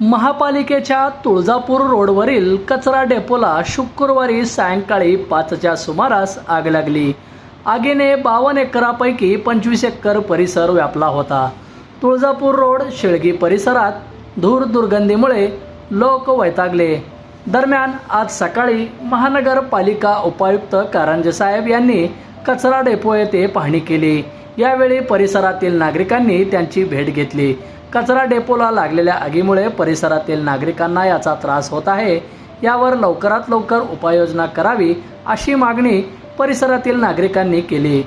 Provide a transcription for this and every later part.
महापालिकेच्या तुळजापूर रोडवरील कचरा डेपोला शुक्रवारी सायंकाळी पाचच्या सुमारास आग लागली. आगीने बावन्न एकरापैकी पंचवीस एकर परिसर व्यापला होता. तुळजापूर रोड शेळगी परिसरात धूर दुर्गंधीमुळे लोक वैतागले. दरम्यान आज सकाळी महानगरपालिका उपायुक्त कारंजसाहेब यांनी कचरा डेपो येथे पाहणी केली. यावेळी परिसरातील नागरिकांनी त्यांची भेट घेतली. कचरा डेपोला लागलेल्या आगीमुळे परिसरातील नागरिकांना याचा त्रास होत आहे. यावर लवकरात लवकर उपाययोजना करावी अशी मागणी परिसरातील नागरिकांनी केली.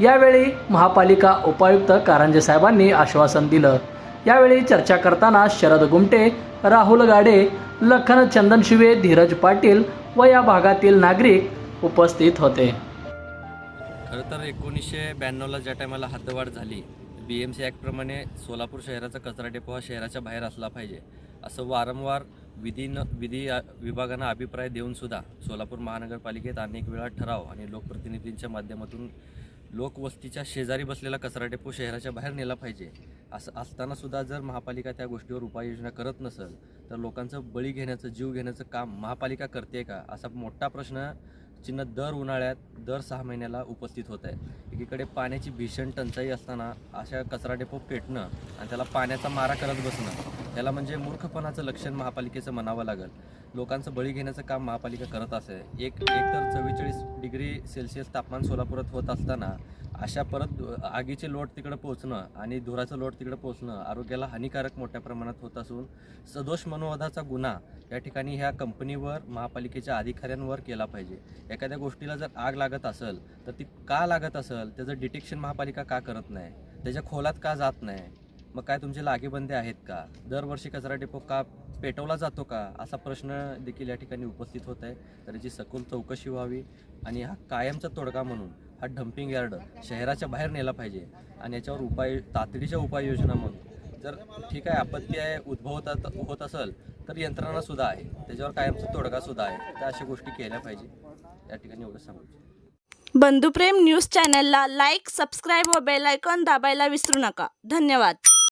यावेळी महापालिका उपायुक्त कारंजे साहेबांनी आश्वासन दिलं. यावेळी चर्चा करताना शरद गुमटे राहुल गाडे लखन चंदनशिवे धीरज पाटील व या भागातील नागरिक उपस्थित होते. खरं तर एकोणीसशे ब्याण्णवला ज्या टायमाला हद्दवाढ झाली बी एम सी ॲक्टप्रमाणे सोलापूर शहराचा कचरा डेपो हा शहराच्या बाहेर असला पाहिजे. असं वारंवार विधी न विधी विभागांना विभागानं अभिप्राय देऊनसुद्धा सोलापूर महानगरपालिकेत अनेक वेळा ठराव आणि लोकप्रतिनिधींच्या माध्यमातून लोकवस्तीच्या शेजारी बसलेला कचरा डेपो शहराच्या बाहेर नेला पाहिजे. असं असतानासुद्धा जर महापालिका त्या गोष्टीवर उपाययोजना करत नसेल तर लोकांचं बळी घेण्याचं जीव घेण्याचं काम महापालिका करते का? असा मोठा प्रश्न चिन्ह दर उन्हाळ्यात दर सहा महिन्याला उपस्थित होत आहे. एकीकडे पाण्याची भीषण टंचाई असताना अशा कचरा डेपो पेटणं आणि त्याला पाण्याचा मारा करत बसणं त्याला म्हणजे मूर्खपणाचं लक्षण महापालिकेचं म्हणावं लागेल. लोकांचं बळी घेण्याचं काम महापालिका करत असे. एक एकतर चव्वेचाळीस डिग्री सेल्सिअस तापमान सोलापुरात होत असताना अशा परत आगीचे लोट तिकडं पोहोचणं आणि धुराचं लोट तिकडं पोहोचणं आरोग्याला हानिकारक मोठ्या प्रमाणात होत असून सदोष मनोवधाचा गुन्हा या ठिकाणी ह्या कंपनीवर महापालिकेच्या अधिकाऱ्यांवर केला पाहिजे. एखाद्या गोष्टीला जर आग लागत असेल तर ती का लागत असेल त्याचं डिटेक्शन महापालिका का करत नाही? त्याच्या खोलात का जात नाही? मग काय तुमचे लागेबंदे आहेत का? दरवर्षी कचरा डेपो का पेटवला जातो का? असा प्रश्न देखील या ठिकाणी उपस्थित होत आहे. तर याची सखोल चौकशी व्हावी आणि हा कायमचा तोडगा म्हणून हा डम्पिंग यार्ड शहराच्या बाहेर नेला पाहिजे आणि याच्यावर उपाय तातडीच्या उपाययोजना म्हणून. जर ठीक आहे आपत्ती आहे उद्भवतात होत असेल तर यंत्रणासुद्धा आहे. त्याच्यावर कायमचा तोडगासुद्धा आहे. त्या अशा गोष्टी केल्या पाहिजे. या ठिकाणी एवढं सांगू बंधुप्रेम न्यूज चॅनलला लाईक सबस्क्राईब व बेल आयकॉन दाबायला विसरू नका. धन्यवाद.